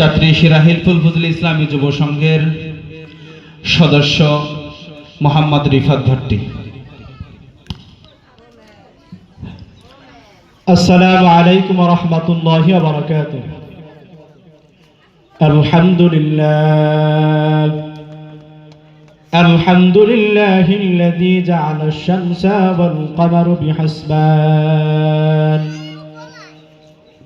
ছাত্রী সিরাহিল ফুলফুজুল ইসলামী যুব সংঘের সদস্য মোহাম্মদ রিফাত ভট্টি السلام عليكم ورحمة الله وبركاته الحمد لله الحمد لله الذي جعل الشمس والقمر بحسبان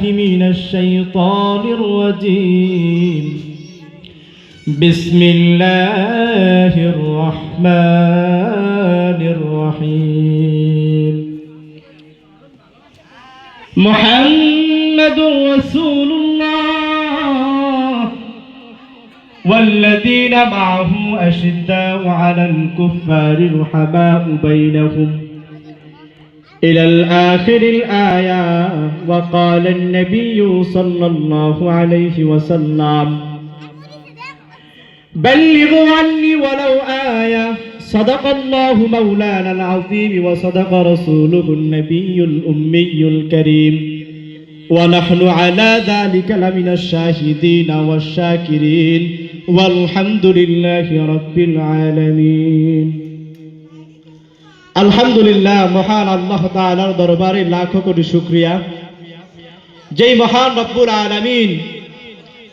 بالله من الشيطان الرجيم. بسم الله الرحمن الرحيم. محمد رسول الله. والذين معه أشداء على الكفار رحماء بينهم. إلى الآخر الآية وقال النبي صلى الله عليه وسلم بلغوا عني ولو آية صدق الله مولانا العظيم وصدق رسوله النبي الأمي الكريم ونحن على ذلك لمن الشاهدين والشاكرين والحمد لله رب العالمين আলহামদুলিল্লাহ, মহান আল্লাহ তাআলার দরবারে লাখো কোটি শুকরিয়া। যেই মহান রব্বুল আলামিন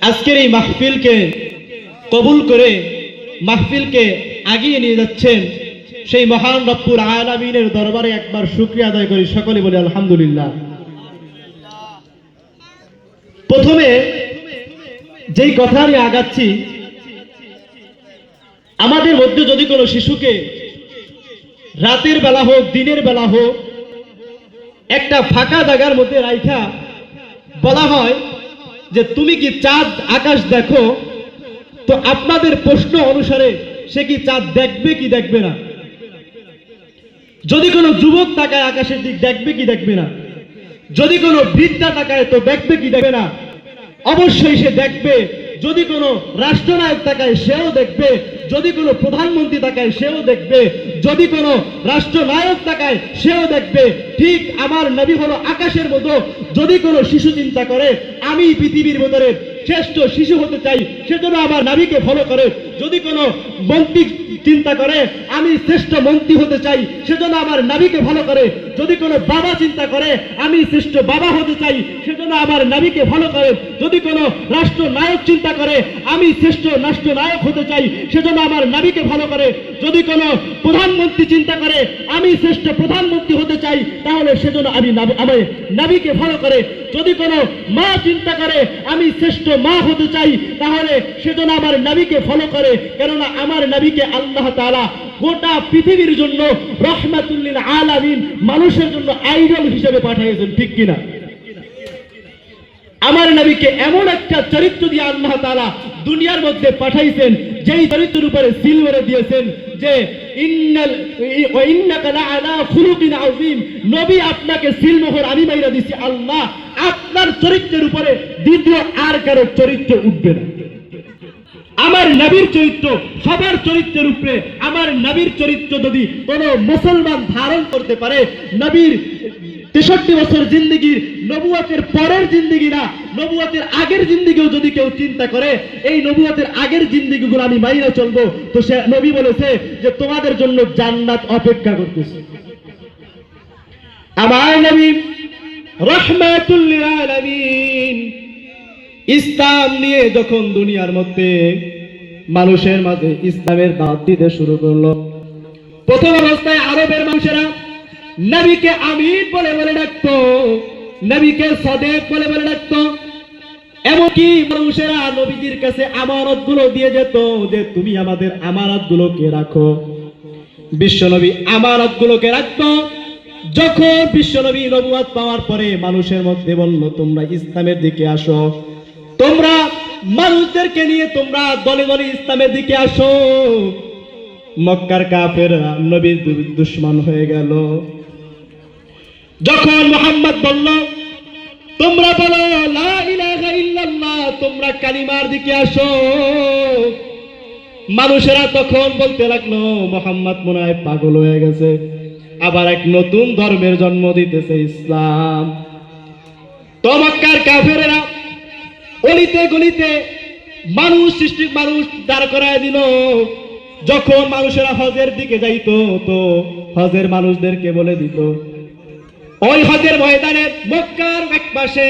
আজকের এই মাহফিলকে কবুল করে, মাহফিলকে আগিয়ে নিয়ে যাচ্ছেন, সেই মহান রব্বুল আলামিনের দরবারে একবার শুক্রিয়া আদায় করি, সকলে বলি আলহামদুলিল্লাহ। প্রথমে যেই কথা আমি আগাচ্ছি, আমাদের মধ্যে যদি কোনো শিশুকে রাতের বেলা হোক, দিনের বেলা হোক, একটা ফাঁকা জায়গার মধ্যে রাইখা বলা হয় যে, তুমি কি চাঁদ আকাশ দেখো? তো আপনাদের প্রশ্ন অনুসারে সে কি চাঁদ দেখবে কি দেখবে না? যদি কোনো যুবক তাকায় আকাশের দিক, দেখবে কি দেখবে না? যদি কোনো বৃদ্ধা তাকায় তো দেখবে কি দেখবে না? অবশ্যই সে দেখবে যদি কোনো রাষ্ট্রনায়ক তাকায়, সেও দেখবে। যদি কোনো প্রধানমন্ত্রী তাকায়, সেও দেখবে। যদি কোনো রাষ্ট্রনায়ক তাকায়, সেও দেখবে। ঠিক আমার নবী হলো আকাশের মতো। যদি কোনো শিশু চিন্তা করে, আমি পৃথিবীর ভেতরে শ্রেষ্ঠ শিশু হতে চাই, সেজন্য আমার নাবিকে ফলো করে। যদি কোনো মন্ত্রী চিন্তা করে, আমি শ্রেষ্ঠ মন্ত্রী হতে চাই, সেজন্য আমার নাবিকে ভালো করে। যদি কোনো বাবা চিন্তা করে, আমি শ্রেষ্ঠ বাবা হতে চাই, সেজন্য আমার নাবিকে ভালো করে। যদি কোনো রাষ্ট্র নায়ক চিন্তা করে, আমি শ্রেষ্ঠ রাষ্ট্র নায়ক হতে চাই, সেজন্য আমার নাবিকে ভালো করে। যদি কোনো প্রধানমন্ত্রী চিন্তা করে, আমি শ্রেষ্ঠ প্রধানমন্ত্রী হতে চাই, তাহলে সেজন্য আমি আমি নাবিকে ফলো করে। যদি কোনো মা চিন্তা করে, আমি শ্রেষ্ঠ মা হতে চাই, তাহলে সেজন্য আমার নাবিকে ফলো করে। কেননা আমার নাবিকে আল্লাহ তাআলা গোটা পৃথিবীর জন্য রহমাতুল্লিল আলামিন মানুষের জন্য আইডল হিসেবে পাঠিয়েছেন, ঠিক কিনা? আমার নবীকে এমন একটা চরিত্র দিয়ে আল্লাহ তাআলা দুনিয়ার মধ্যে পাঠাইছেন যেই চরিত্রের উপরে সিল মেরে দিয়েছেন যে নবী আপনাকে সিল মোহর আমি মাইরা দিছি, আল্লাহ আপনার চরিত্রের উপরে দ্বিতীয় আর কারও চরিত্র উঠবে না। আমার নবীর চরিত্র, সবার চরিত্রের উপরে আমার নবীর চরিত্র যদি কোন মুসলমান ধারণ করতে পারে, নবীর তেষট্টি বছর জিন্দিগির নবুয়াতের পরের জিন্দিগি না, নবুয়াতের আগের জিন্দিগিও যদি কেউ চিন্তা করে, এই নবুয়াতের আগের জিন্দিগিগুলো আমি মাইনে চলবো, তো সে নবী বলেছে যে তোমাদের জন্য জান্নাত অপেক্ষা করতেছে। আমার নবী রহমাতুল্লিল আলামিন ইসলাম নিয়ে যখন দুনিয়ার মধ্যে মানুষের মাঝে ইসলামের দাঁত দিতে শুরু করল, প্রথম অবস্থায় আরবের মানুষেরা নবীকে আমির বলে বলে ডাকতো, নবীকে সদেব বলে বলে ডাকতো। এমনকি মানুষেরা নবীজির কাছে আমানতগুলো দিয়ে যেত যে, তুমি আমাদের আমানত গুলোকে রাখো। বিশ্বনবী আমানত গুলোকে রাখতো। যখন বিশ্বনবী নবুয়াত পাওয়ার পরে মানুষের মধ্যে বলল, তোমরা ইসলামের দিকে আসো, তোমরা মানুষদেরকে নিয়ে তোমরা দলে দলে ইসলামের দিকে আসো। মক্কার কাফের নবীর দুশ্মন হয়ে গেল। যখন মোহাম্মদ বলল, তোমরা বলো তোমরা কালিমার দিকে আসো। মানুষেরা তখন বলতে লাগল, মোহাম্মদ মনে হয় পাগল হয়ে গেছে, আবার এক নতুন ধর্মের জন্ম দিতেছে ইসলাম। তো মক্কার কাফেরেরা অলিতে গলিতে মানুষ সৃষ্টি মানুষ দাঁড় করায় দিল। যখন মানুষেরা হজের দিকে যাইতো, তো হজের মানুষদেরকে বলে দিত ওই হজের ময়দানে মক্কার এক পাশে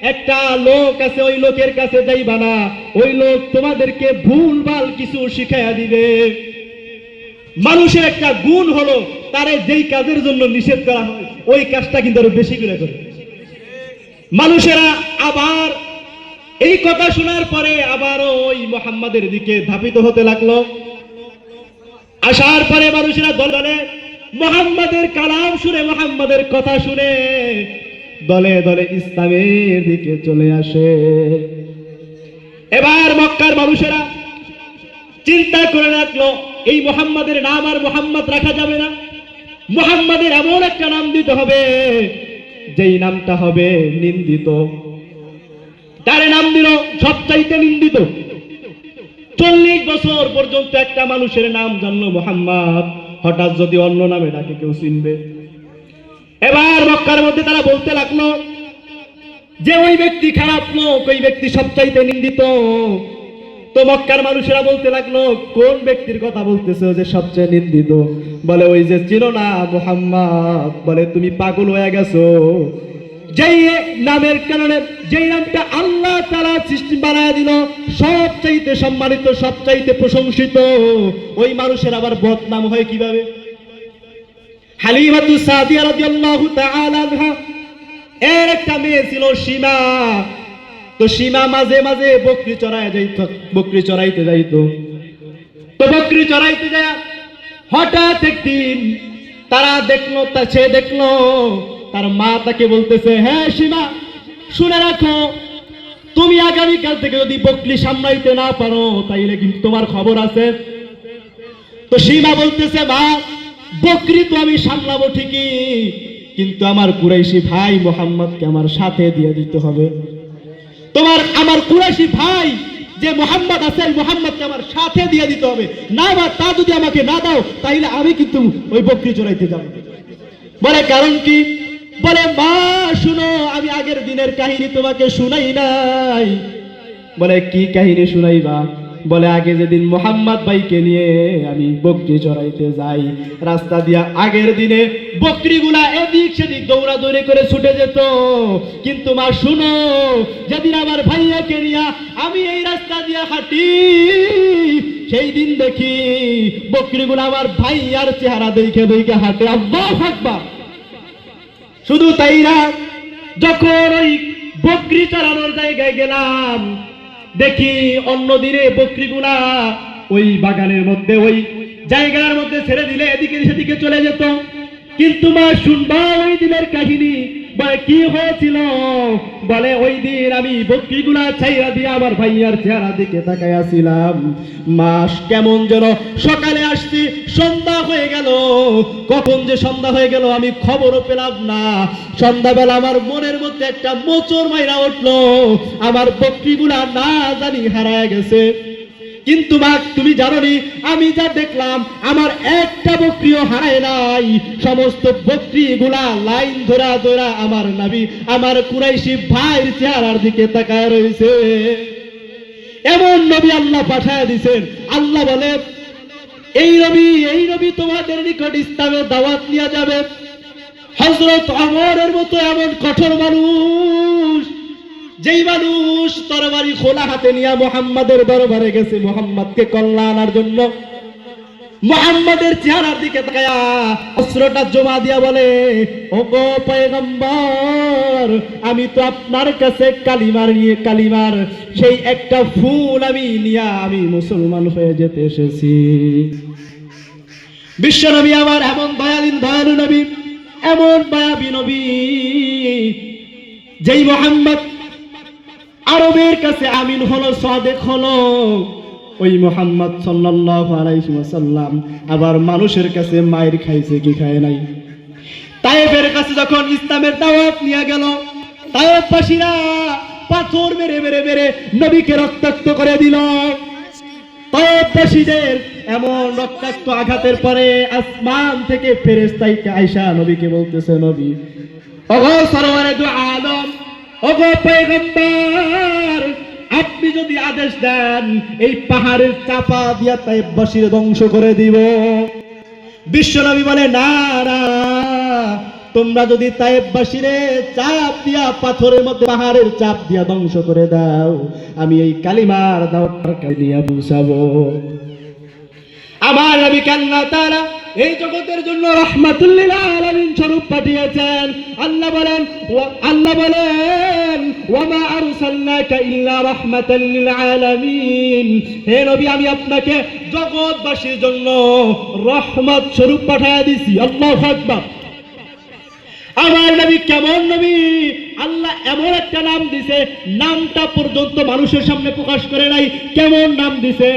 একটা লোক আছে, ওই লোকের কাছে যাইবা না। ওই লোক তোমাদেরকে ভুল ভুলভাল কিছু শিখাইয়া দিবে। মানুষের একটা গুণ হলো তারে যেই কাজের জন্য নিষেধ করা হয়, ওই কাজটা কিন্তু আরও বেশি করে করে। মানুষেরা আবার এই কথা শোনার পরে আবারও ওই মোহাম্মদের দিকে ধাপিত হতে লাগল। আসার পরে মানুষেরা দলে দলে মোহাম্মদের কালাম শুনে, মোহাম্মদের কথা শুনে দলে দলে ইসলামের দিকে চলে আসে। এবার মক্কার মানুষেরা চিন্তা করে রাখল, এই মোহাম্মদের নাম আর মোহাম্মদ রাখা যাবে না। মোহাম্মদের এমন একটা নাম দিতে হবে, যেই নামটা হবে নিন্দিত। তারে নাম দিল সবচাইতে নিন্দিত। চল্লিশ বছর পর্যন্ত একটা মানুষের নাম জানলো মোহাম্মদ। হঠাৎ যদি অন্য নামে ডাকে কেউ চিনবে। এবার মক্কার মধ্যে তারা বলতে লাগল, যে ওই ব্যক্তি খারাপ লোক, ওই ব্যক্তি সবচাইতে নিন্দিত। তো মক্কার মানুষেরা বলতে লাগল, কোন ব্যক্তির কথা বলতেছে যে সবচেয়ে নিন্দিত? বলে, ওই যে চিনো না মোহাম্মদ? বলে, তুমি পাগল হয়ে গেছো। যেই নামের কারণে, যেই নামটা আল্লাহ তারা সৃষ্টি বানায় দিল, সবচাইতে সম্মানিত, সবচাইতে প্রশংসিত, ওই মানুষের আবার বদনাম হয় কীভাবে? হালিমাতু সাদিয়া রাদিয়াল্লাহু তাআলা এর একটা মেয়ে ছিল সীমা। তো সীমা মাঝে মাঝে বকরি চড়ায় যাইত, বকরি চড়াইতে যাইতো। তো বকরি চড়াইতে যায়, হঠাৎ একদিন তারা দেখল, তা সে দেখল তার মা তাকে বলতেছে হ্যাঁ সীমা শুনে রাখো। তুমি আগামীকাল থেকে যদি বকলি সামলাইতে না পারো, তাইলে কিন্তু তোমার খবর আছে। তো সীমা বলতেছে, মা, বকরি তো আমি সামলাবো ঠিকই, কিন্তু আমার কুরাইশি ভাই মোহাম্মদকে আমার সাথে দিয়ে দিতে হবে। তোমার, আমার কুরাইশি ভাই যে মোহাম্মদ আছে মোহাম্মদকে আমার সাথে দিয়ে দিতে হবে। না বা তা যদি আমাকে না দাও তাহলে আমি কিন্তু ওই বকরি চড়াইতে যাব। বলে কারণ কি? বলে, মা, শুনো, আমি আগের দিনের কাহিনী তোমাকে শুনাই নাই। বলে, কি কাহিনী শুনাইবা? বলে, আগে যেদিন মোহাম্মদ ভাইকে নিয়ে আমি বকরি চড়াইতে যাই, রাস্তা দিয়া আগের দিনে বকরিগুলা এদিক সেদিক দৌড়াদৌড়ি করে ছুটে যেত। কিন্তু মা, শুনো, যেদিন আমার ভাইয়াকে নিয়ে আমি এই রাস্তা দিয়া হাঁটি, সেই দিন দেখি বকরিগুলো আমার ভাইয়ার চেহারা দেখে দেখে হাঁটে। আব্বা থাকবা শুধু তাই না, যখন ওই বকরি চড়ানোর জায়গায় গেলাম, দেখি অন্য দিনে বকরিগুলা ওই বাগানের মধ্যে, ওই জায়গার মধ্যে ছেড়ে দিলে এদিকে সেদিকে চলে যেত। কিন্তু মা শুনবা ওই দিনের কাহিনী কি হয়েছিল? বলে, ওই দিন আমি বকরিগুলা ছাইরা দিয়ে আমার ভাইয়ার চেহারা দিকে তাকাইয়াছিলাম মাস কেমন যেন সকালে আসছি, সন্ধ্যা হয়ে গেল। কখন যে সন্ধ্যা হয়ে গেল আমি খবরও পেলাম না। সন্ধ্যাবেলা আমার মনের মধ্যে একটা মোচর মাইরা উঠল। আমার বকরিগুলা না জানি হারায় গেছে। কিন্তু মা তুমি জানো আমি যা দেখলাম, আমার একটা বকরিও হারায় নাই। সমস্ত বকরিগুলা লাইন ধরা ধরা আমার নাবি আমার কুরাইশি ভাইয়ের চেহারার দিকে তাকায় রয়েছে। এমন নবী আল্লাহ পাঠায় দিছেন। আল্লাহ বলে, এই নবী এই নবী তোমাদের নিকট ইসলামের দাওয়াত নিয়ে যাবে। হজরত অমরের মতো এমন কঠোর মানুষ যেই মানুষ তরবারি খোলা হাতে নিয়ে মোহাম্মদের দরবারে গেছে, মোহাম্মদকে কল্যাণ আনার জন্য। মোহাম্মদের চেহারার দিকে তাকায়া অস্ত্রটা জমা দিয়া বলে ও গো পয়গম্বর, আমি তো আপনার কাছে কালিমার নিয়ে কালিমার, সেই একটা ফুল আমি নিয়ে আমি মুসলমান হয়ে যেতে এসেছি। বিশ্ব নবী আমার এমন দয়ালীন, দয়ালু নবী, এমন মায়াবী নবী, যেই মোহাম্মদ আরবের কাছে আমিন হলো, সাদেক হলো। ওই মোহাম্মদ সাল্লাল্লাহু আলাইহি ওয়াসাল্লাম আবার মানুষের কাছে মায়ের খাইছে কি খায় নাই। তায়েফের কাছে যখন ইসলামের দাওয়াত নিয়ে গেল, তায়েফবাসীরা পাথর মেরে মেরে মেরে নবীকে রক্তাক্ত করে দিল। তায়েফবাসীদের এমন রক্তাক্ত আঘাতের পরে আসমান থেকে ফেরেশতাইকে আয়সা নবীকে বলতেছে, নবী, ওগো সরওয়ারে দু আলম আপনি যদি আদেশ দেন, এই পাহাড়ের চাপা দিয়া তাই তাইফবাসীর ধ্বংস করে দিব। বিশ্বনবী বলে, না তোমরা যদি তায়েববাসীরে চাপ দিয়া, পাথরের মধ্যে পাহাড়ের চাপ দিয়া ধ্বংস করে দাও, আমি এই কালিমার দাওয়ার নিয়ে বুঝাবো আমার নবী কান্না তারা এই জগতের জন্য রহমাতুল্লিল আলামিন স্বরূপ পাঠিয়েছেন। আল্লাহ বলেন আল্লাহ বলেন, ওয়ামা আরসালনাকা ইল্লা রাহমাতাল লিল আলামিন। হে নবী, আমি আপনাকে জগৎবাসীর জন্য রহমত স্বরূপ পাঠিয়ে দিছি। আল্লাহু আকবার। আমার নবী কেমন নবী? আল্লাহ এমন একটা নাম দিছে, নামটা পর্যন্ত মানুষের সামনে প্রকাশ করে নাই। কেমন নাম দিছে?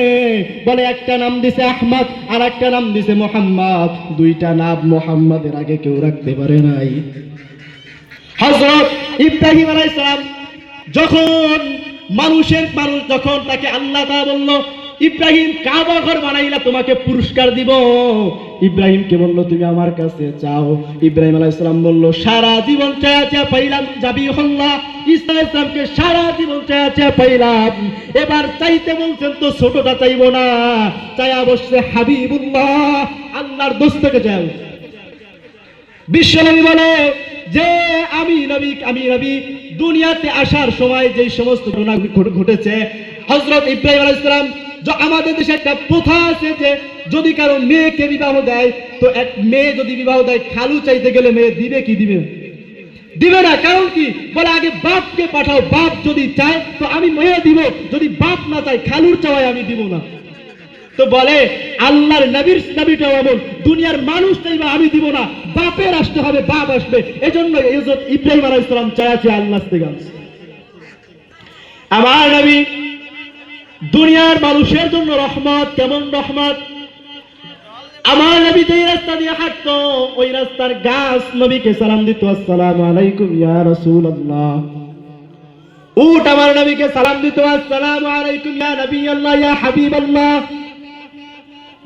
বলে একটা নাম দিছে আহমদ, আর একটা নাম দিছে মোহাম্মদ। দুইটা নাম মোহাম্মদের আগে কেউ রাখতে পারে নাই। হজরত ইব্রাহিম আলাইসালাম যখন মানুষের মানুষ যখন তাকে আল্লাহ তা বলল ইব্রাহিম কাবা ঘর বানাইলা তোমাকে পুরস্কার দিব। ইব্রাহিমকে বলল, তুমি আমার কাছে চাও ইব্রাহিম আলাইসালাম বলল, সারা জীবন চায়া চায়া পাইলাম, যাবি হল্লা ইসা ইসলামকে সারা জীবন পাইলাম। এবার চাইতে বলছেন তো ছোটটা চাইব না। হাবিবুল্লাহ, আল্লাহর বিশ্বনবী বলে, যে আমি নবী আমি নবী, দুনিয়াতে আসার সময় যে সমস্ত ঘটনা ঘটেছে হজরত ইব্রাহিম আলাইসালাম আমাদের দেশে একটা প্রথা আছে যে যদি কারও মেয়েকে বিবাহ দেয়, তো এক মেয়ে যদি বিবাহ দেয়, খালু চাইতে গেলে মেয়ে দিবে কি দিবে? দিবে না। কারণ কি? বলে আগে বাপকে পাঠাও, বাপ যদি চায়, তো আমি মেয়ে দিব। যদি বাপ না চায়, খালুর চাওয়ায় আমি দিব না। তো বলে, আল্লাহর নবীর নবীটাও এমন। দুনিয়ার মানুষ চাইবে, আমি দিব না। বাপের আসতে হবে, বাপ আসবে। এজন্য ইব্রাহিম আলাইহিস সালাম চাইছে আল্লাহ আমার নবী দুনিয়ার মানুষের জন্য রহমত, কেমন রহমত? আমার নবী যেই রাস্তা দিয়ে হাঁটতো, ওই রাস্তার গাছ নবীকে সালাম দিত, আসসালামু আলাইকুম ইয়া রাসূলুল্লাহ। উট আমার নবীকে সালাম দিত, আসসালামু আলাইকুম ইয়া নবী আল্লাহ ইয়া হাবিব আল্লাহ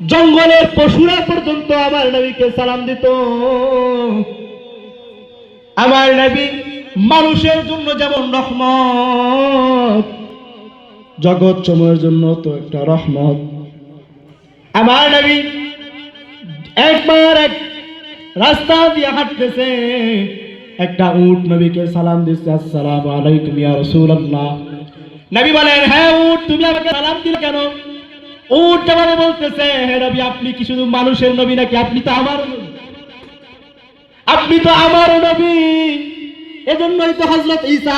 জঙ্গলের পশুরা পর্যন্ত আমার নবীকে সালাম দিত। আমার নবী মানুষের জন্য যেমন রহমত জগৎ সময়ের জন্য তো একটা রহমত। আমার নবী একবার এক রাস্তা দিয়ে হাঁটতেছে, একটা উট নবীকে সালাম দিচ্ছে, আসসালামু আলাইকুম ইয়া রাসূলুল্লাহ। নবী বলেন হ্যাঁ উট, তুমি আমাকে সালাম দিলে কেন? উট জবাবে বলতেছে, হে নবী, আপনি কি শুধু মানুষের নবী নাকি আপনি তো আমার। আপনি তো আমার নবী। এজন্যই তো হযরত ঈসা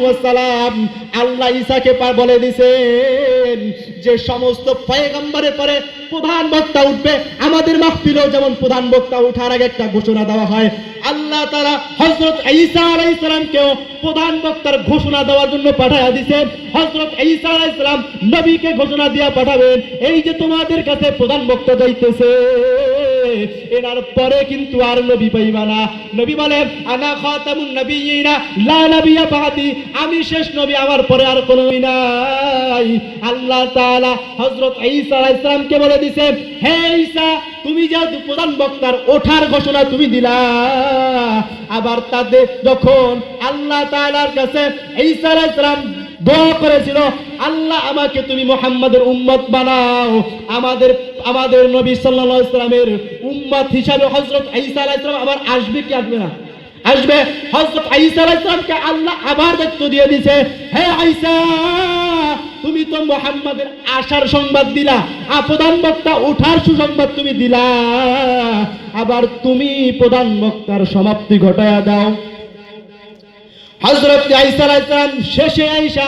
ওয়াস সালাম আল্লাহ ঈসাকে বলে দিয়েছেন যে সমস্ত পয়গম্বরের পরে প্রধান বক্তা উঠবে, আমাদের মাহফিলেও যেমন প্রধান বক্তা ওঠার আগে একটা ঘোষণা দেওয়া হয়, আল্লাহ তাআলা হযরত ঈসা আলাইহিস সালামকেও প্রধান বক্তার ঘোষণা দেওয়ার জন্য পাঠায়া দিয়েছেন হযরত ঈসা আলাইহিস সালাম নবীকে ঘোষণা দিয়া পাঠাবেন, এই যে তোমাদের কাছে প্রধান বক্তা যাইতেছে। এনার পরে কিন্তু আর নবী পাইবা না। নবী বলে, আনা খাতামুন নবিয়িনা লা নবিয়্যা বাদি। আমি শেষ নবী, আমার পরে আর কোনো নবী নাই। আল্লাহ তাআলা হযরত ঈসা আলাইহিস সালামকে বলে দিয়েছে হে ঈসা, তুমি যেহেতু প্রধান বক্তার ওঠার ঘোষণা তুমি দিলা, আবার তাদের যখন আল্লাহ তাআলার কাছে ঈসা আলাইহিস সালাম দোয়া করেছিল, আল্লাহ আমাকে তুমি মোহাম্মদের উম্মত বানাও। আমাদের আমাদের নবী সাল্লাল্লাহু ইসলামের উম্মত হিসাবে হযরত ঈসা আলাইহিস সালাম আবার আসবে কি আসবে না? আসবে। হযরত ঈসা আলাইহিস সালামকে আল্লাহ আবার দায়িত্ব দিয়ে দিছে, হে ঈসা, তুমি তো মোহাম্মদের আসার সংবাদ দিলা, প্রধান বক্তা ওঠার সুসংবাদ তুমি দিলা। আবার তুমি প্রধান বক্তার সমাপ্তি ঘটায়া দাও। হজরত আইসা আলাইসালাম শেষে আইসা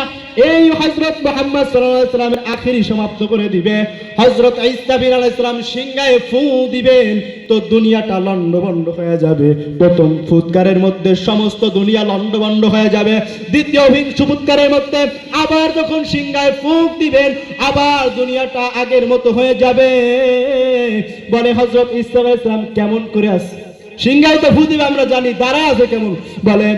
এই হজরত মোহাম্মদ সাল্লামের আখেরি সমাপ্ত করে দিবে। হজরত ইসলামিন আলাইসালাম সিংহায় ফু দিবেন, তো দুনিয়াটা লন্ডভন্ড হয়ে যাবে। প্রথম ফুৎকারের মধ্যে সমস্ত দুনিয়া লন্ডভন্ড হয়ে যাবে। দ্বিতীয় হিংসু ফুৎকারের মধ্যে আবার যখন সিংহায় ফুক দিবেন, আবার দুনিয়াটা আগের মতো হয়ে যাবে। বলে হজরত ইসলাম ইসলাম কেমন করে আস সিংহায় তো ফু দিবে, আমরা জানি দাঁড়া আছে কেমন। বলে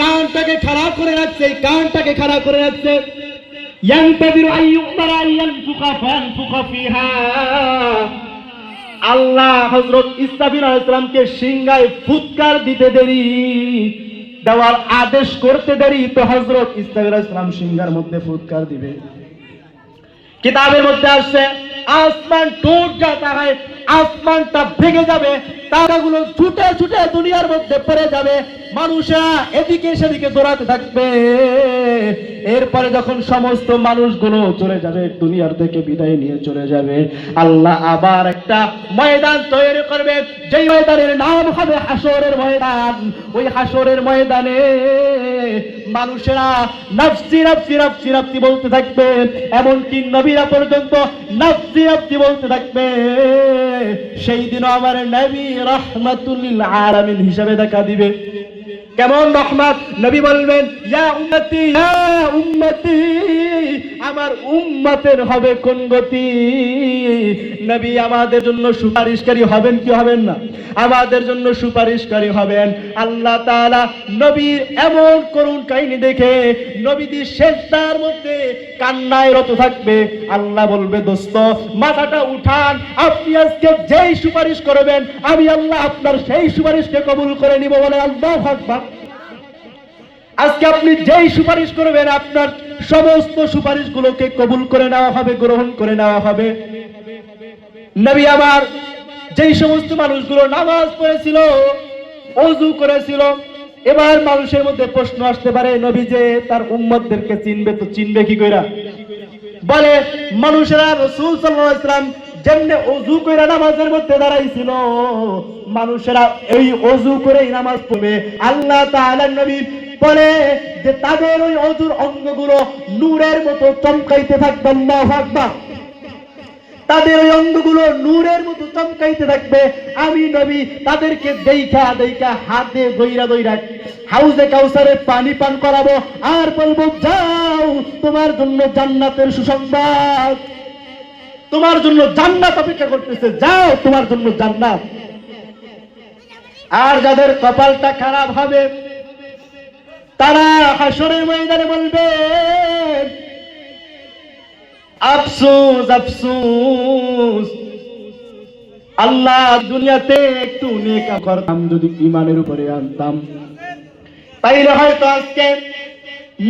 কানটাকে খারাপ করে রাখছে, এই কানটাকে খারাপ করে রাখছে। আল্লাহ সিংহায় ফুৎকার দিতে দেরি, দেওয়ার আদেশ করতে দেরি, তো হজরত ইসাফির ইসলাম সিংহার মধ্যে ফুৎকার দিবে। কিতাবের মধ্যে আসছে, আসমান টোট যা তাহায় আসমানটা ভেঙে যাবে, তারাগুলো ছুটে ছুটে দুনিয়ার মধ্যে পড়ে যাবে। মানুষরা এদিকে সেদিকে দৌড়াতে থাকবে। এরপরে যখন সমস্ত মানুষগুলো চলে যাবে, দুনিয়ার থেকে বিদায় নিয়ে চলে যাবে, আল্লাহ আবার একটা ময়দান তৈরি করবে। যেই ময়দানের নাম হবে হাসরের ময়দান। ওই হাসরের ময়দানে মানুষেরা নাফসি নাফসি নাফসি নাফসি বলতে থাকবে। এমনকি নবীরা পর্যন্ত নাফসি নাফসি বলতে থাকবে। সেই দিনও আমার নবী রহমাতুল্লিল আলামিন হিসাবে দেখা দিবে। কেমন রহমত? নবী বলবেন ইয়া উম্মতি ইয়া উম্মতি। আমার উম্মতের হবে কোন গতি? নবী আমাদের জন্য সুপারিশকারী হবেন কি হবেন না? আমাদের জন্য সুপারিশকারী হবেন। আল্লাহ তাআলা নবীর এমন করুণ কাহিনী দেখে নবীজি শেষদার মধ্যে কান্নায় রত থাকবে। আল্লাহ বলবে, দোস্ত, মাথাটা উঠান, আপনি আজকে যেই সুপারিশ করবেন, আমি আল্লাহ আপনার সেই সুপারিশকে কবুল করে নিব বলে আল্লাহ আকবার। আজকে আপনি যেই সুপারিশ করবেন, আপনার সমস্ত সুপারিশগুলোকে কবুল করে নেওয়া হবে, গ্রহণ করে নেওয়া হবে। নবী আমার যেই সমস্ত মানুষগুলো নামাজ পড়েছিল, অজু করেছিল, এবার মানুষের মধ্যে প্রশ্ন আসতে পারে, নবী যে তার উম্মতদেরকে চিনবে তো চিনবে কি কইরা? বলে, মানুষেরা রসুল সাল্লাল্লাহু আলাইহি সাল্লাম যেমনে অজু করে নামাজের মধ্যে দাঁড়াইছিল, মানুষেরা এই অজু করেই নামাজ পড়বে। আল্লাহ তাআলা নবী বলে যে তাদের ওই অজুর অঙ্গগুলো নূরের মতো চমকাইতে থাকবে, আল্লাহু আকবার। তাদের ওই অঙ্গগুলো নূরের মতো চমকাইতে থাকবে। আমি নবী, তাদেরকে দেইখা দেইখা হাতে দইরা দইরা হাউজে কাউসারে পানি পান করাবো। আর বলব, যাও, তোমার জন্য জান্নাতের সুসংবাদ। তোমার জন্য জান্নাত অপেক্ষা করতেছে, যাও, তোমার জন্য জান্নাত। আর যাদের কপালটা খারাপ হবে তারা হাসরের ময়দানে বলবে, আফসোস আফসোস, আল্লাহ দুনিয়াতে একটু নেকা করতাম যদি ইমানের উপরে আনতাম। তাইলে হয়তো আজকে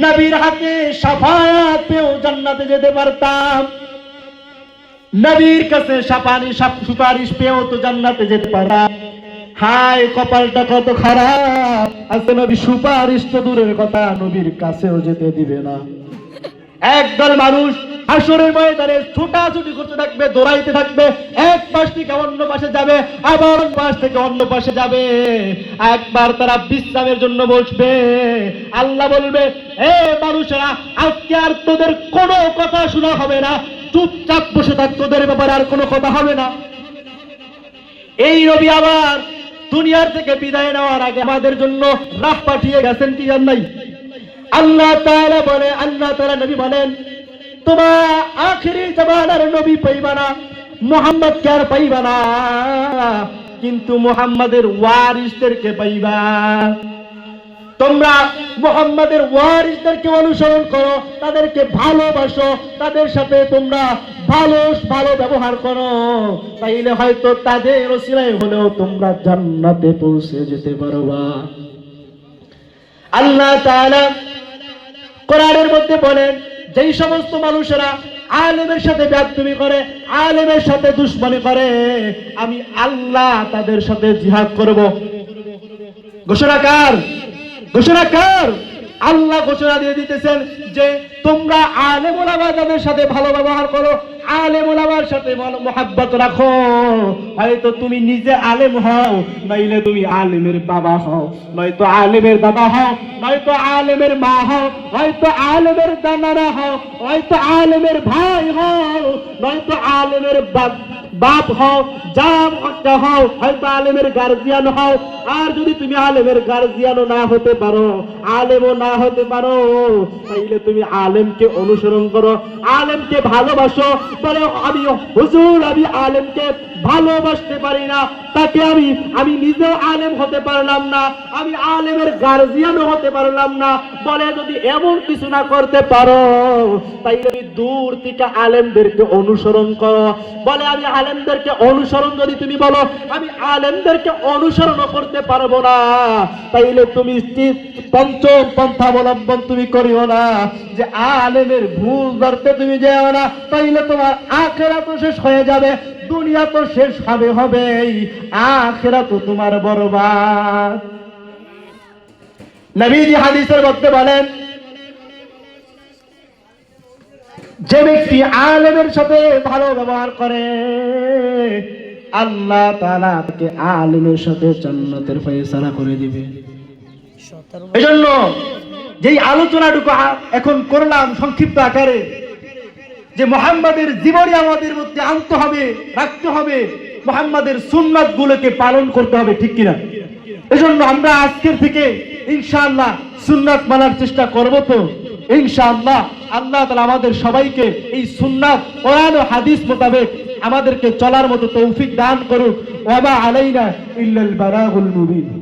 নবীর হাতে সাফায়াত পেয়েও জান্নাতে যেতে পারতাম। নবীর কাছে সাপানি সুপারিশ পেয়েও তো জান্নাতে যেতে পারতাম। হায় কপালটা কত খারাপ। আজকে নবী সুপারিশ তো দূরের কথা, নবীর কাছেও যেতে দিবে না। একদল মানুষ হাসরের ময়দানে ছুটাছুটি করতে থাকবে, দৌড়াইতে থাকবে, এক পাশ থেকে অন্য পাশে যাবে, আবার পাশ থেকে অন্য পাশে যাবে। একবার তারা বিশ্রামের জন্য বসবে। আল্লাহ বলবে, এ মানুষেরা, আজকে আর তোদের কোনো কথা শোনা হবে না। চুপচাপ বসে থাক, তোদের ব্যাপারে আর কোনো কথা হবে না। এই রবি আবার দুনিয়ার থেকে বিদায় নেওয়ার আগে আমাদের জন্য রাহ পাঠিয়ে গেছেন কি জান নাই? আল্লাহ তাআলা বলে, আল্লাহ তাআলা নবী বলেন তোমার আখেরি জামানার নবী পাইবা না, মোহাম্মদ কে আর পাইবা না, কিন্তু মোহাম্মদের ওয়ারিসদেরকে পাইবা। তোমরা মোহাম্মদের ওয়ারিসদেরকে অনুসরণ করো, তাদেরকে ভালোবাসো, তাদের সাথে তোমরা ভালো ভালো ব্যবহার করো। তাইলে হয়তো তাদের রসিলায় হলেও তোমরা জান্নাতে পৌঁছে যেতে পারবা। আল্লাহ তাআলা কোরআনের মধ্যে বলেন, যেই সমস্ত মানুষেরা আলেমের সাথে ব্যাপ্তমি করে, আলেমের সাথে দুশ্মনী করে, আমি আল্লাহ তাদের সাথে জিহাদ করব। ঘোষণাকার ঘোষণাকার আল্লাহ ঘোষণা দিয়ে দিতেছেন যে, তোমরা আলেম ওলামা যাদের সাথে ভালো ব্যবহার করো আলেম ওলামার সাথে মোহাব্বত রাখো। হয়তো তুমি নিজে আলেম হও, নইলে তুমি আলেমের বাবা হও। নয়তো আলেমের দাদা হও, নয়তো আলেমের মা হও হয়তো আলেমের দানারা হও হয়তো আলেমের ভাই হও, নয়তো আলেমের বাপ বাপ হও, যা হও, হয়তো আলেমের গার্জিয়ান হও। আর যদি তুমি আলেমের গার্জিয়ানও না হতে পারো, আলেমও না হতে পারো, তাইলে তুমি আলেমকে অনুসরণ করো, আলেমকে ভালোবাসো বলে আমি হুজুর আমি আলেমকে ভালোবাসতে পারি না। তাকে আমি আমি নিজেও আলেম হতে পারলাম না। আমি আলেমের গার্জিয়ানও হতে পারলাম না। বলে যদি এমন কিছু না করতে পারো, তাইলে তুমি দূর থেকে আলেমদেরকে অনুসরণ করো। বলে আমি আলেমদেরকে অনুসরণ যদি তুমি বলো, আমি আলেমদেরকে অনুসরণ করতে পারব না। তাইলে তুমি পঞ্চম পন্থা অবলম্বন তুমি করিও না। যে আলেমের ভুল ধরতে তুমি যেও না, তাইলে তোমার আখেরা তো শেষ হয়ে যাবে। দুনিয়া তো শেষ হবে হবেই আখেরা তো তোমার বরবাদ। নবীজি হাদিসের মধ্যে বলেন, যে ব্যক্তি আলেমের সাথে ভালো ব্যবহার করে, আল্লাহ তাআলা তাকে আলেমের সাথে জান্নাতের ফয়সালা করে দিবে। এজন্য যেই আলোচনাটুকু এখন করলাম সংক্ষিপ্ত আকারে যে মোহাম্মদের জীবনী আমাদের মধ্যে আনতে হবে, রাখতে হবে, মোহাম্মদের সুন্নাত গুলোকে পালন করতে হবে, ঠিক কিনা? এজন্য আমরা আজকের থেকে ইনশাআল্লাহ সুন্নাত মানার চেষ্টা করব তো? ইনশাআল্লাহ আল্লাহ তাআলা আমাদের সবাইকে এই সুন্নাত, কোরআন ও হাদিস মোতাবেক আমাদেরকে চলার মতো তৌফিক দান করুক। ওয়াবা আলাইনা ইল্লাল বারাগুল মুবিন।